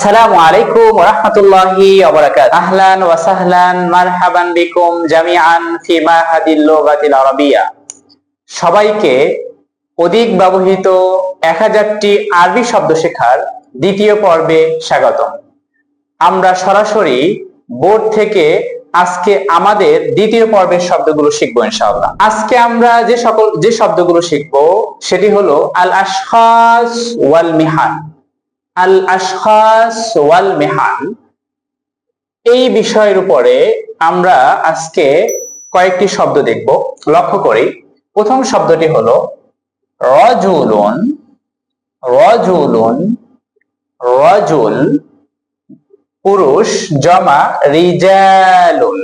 আসসালামু আলাইকুম রাহমাতুল্লাহি ওয়া বারাকাতুহু আহলান ওয়া সাহলান, মারহাবান বিকুম, জামিআন ফি মাহাদিল লুগাতিল আরাবিয়া। সবাইকে অধিক ব্যবহৃত এক হাজারটি আরবি শব্দ শেখার দ্বিতীয় পর্বে স্বাগতম। আমরা সরাসরি বোর্ড থেকে আজকে আমাদের দ্বিতীয় পর্বের শব্দগুলো শিখব ইনশাআল্লাহ। আজকে আমরা যে সকল, যে শব্দগুলো শিখব, সেটি হলো আল আশখাস ওয়াল মিহান আল আশখাস ওয়াল মেহান এই বিষয়ের উপরে আমরা আজকে কয়েকটি শব্দ দেখব। লক্ষ্য করি। প্রথম শব্দটি হলো, রজুলুন রজুলুন, রজুল, পুরুষ, জমা, রিজালুন।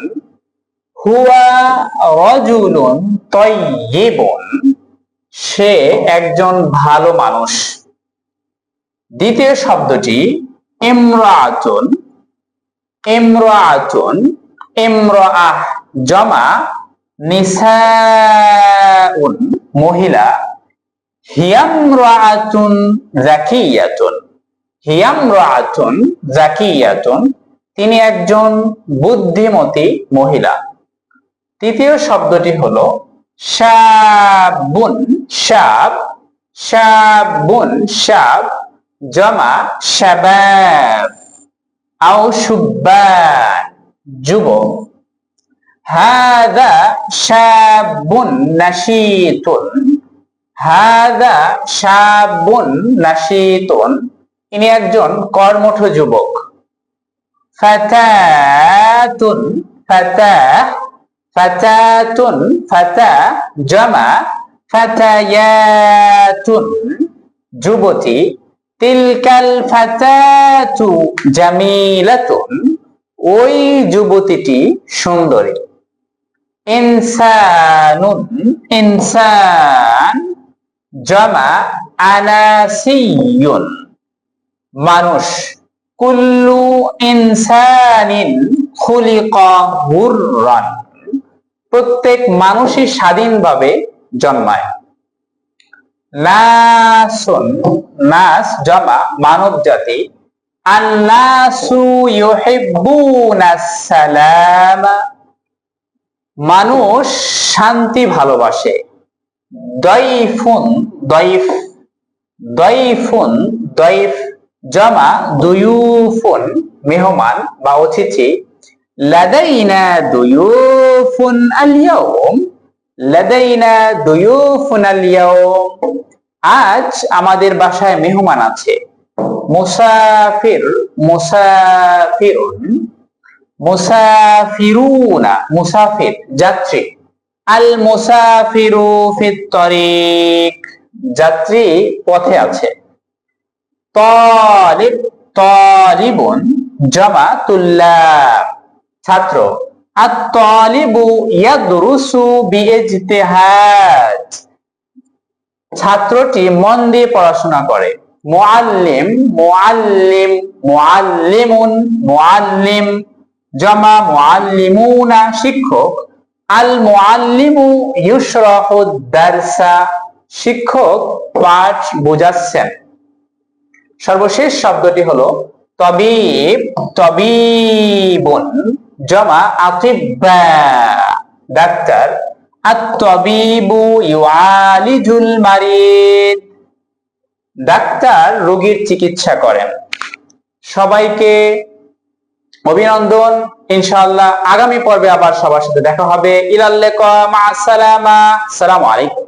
হুয়া রজুলুন তয়্যিবুন সে একজন ভালো মানুষ। দ্বিতীয় শব্দটি ইমরাতুন ইমরাতুন ইমরাআহ জমা, নিসাউন, মহিলা, হিয়ামরাতুন, জাকিয়াতুন হিয়ামরাতুন, জাকিয়াতুন, তিনি একজন বুদ্ধিমতী মহিলা। তৃতীয় শব্দটি হলো শাবুন, শাব শাবুন, শাব জমা শাবাব আও শুব্বান যুবক। হাদা শাবুন নাশীতুন। হাদা শাবুন নাশীতুন। ইনি একজন কর্মঠ যুবক। ফাতাতুন, ফাতা ফাতাতুন, ফাতা, জমা, ফাতায়াতুন। যুবতী তিলকাল ফাতাতু জামিলাতুন, ওই যুবতীটি সুন্দরী। ইনসানুন, ইনসান জমা আনাসিয়ুন। মানুষ, কুল্লু ইনসানিন খুলিকা হুররান। প্রত্যেক মানুষই স্বাধীনভাবে জন্মায়। নাসুন, নাস জমা, মানব জাতি। আন্নাসু সালামা। মানুষ শান্তি ভালোবাসে। দয়ফুন, দয়ফ দয়ফুন, দয়ফ, জমা, দুয়ুফুন, মেহমান বা অতিথি। লাদাইনা দুয়ুফুন আল-ইয়াওম আজ আমাদের বাসায় মেহমান আছে। মুসাফির, মুসাফিরুন, মুসাফিরুনা, মুসাফির, যাত্রী। আল মুসাফিরু তরিক। যাত্রী পথে আছে। তালিব তালিবুন জামা তুল্লাব ছাত্র ছাত্রটি মন দিয়ে পড়াশোনা করে। মুআল্লিম মুআল্লিম, মুআল্লিমুন, মুআল্লিম, জমা মুআল্লিমুনা, শিক্ষক। আল মুআল্লিমু ইউশরাহু দারসা, শিক্ষক, পাঠ বোঝাচ্ছেন। সর্বশেষ শব্দটি হলো তবিব, তবিবুন। জমা আতিব্বা। ডাক্তার আত-তবিবু ইউআলিজুল মারিদ। ডাক্তার রোগীর চিকিৎসা করেন। সবাইকে অভিনন্দন। ইনশাআল্লাহ আগামী পর্বে আবার সবার সাথে দেখা হবে। ইলাল্লাকা মা আসসালামা আসসালামু আলাইকুম।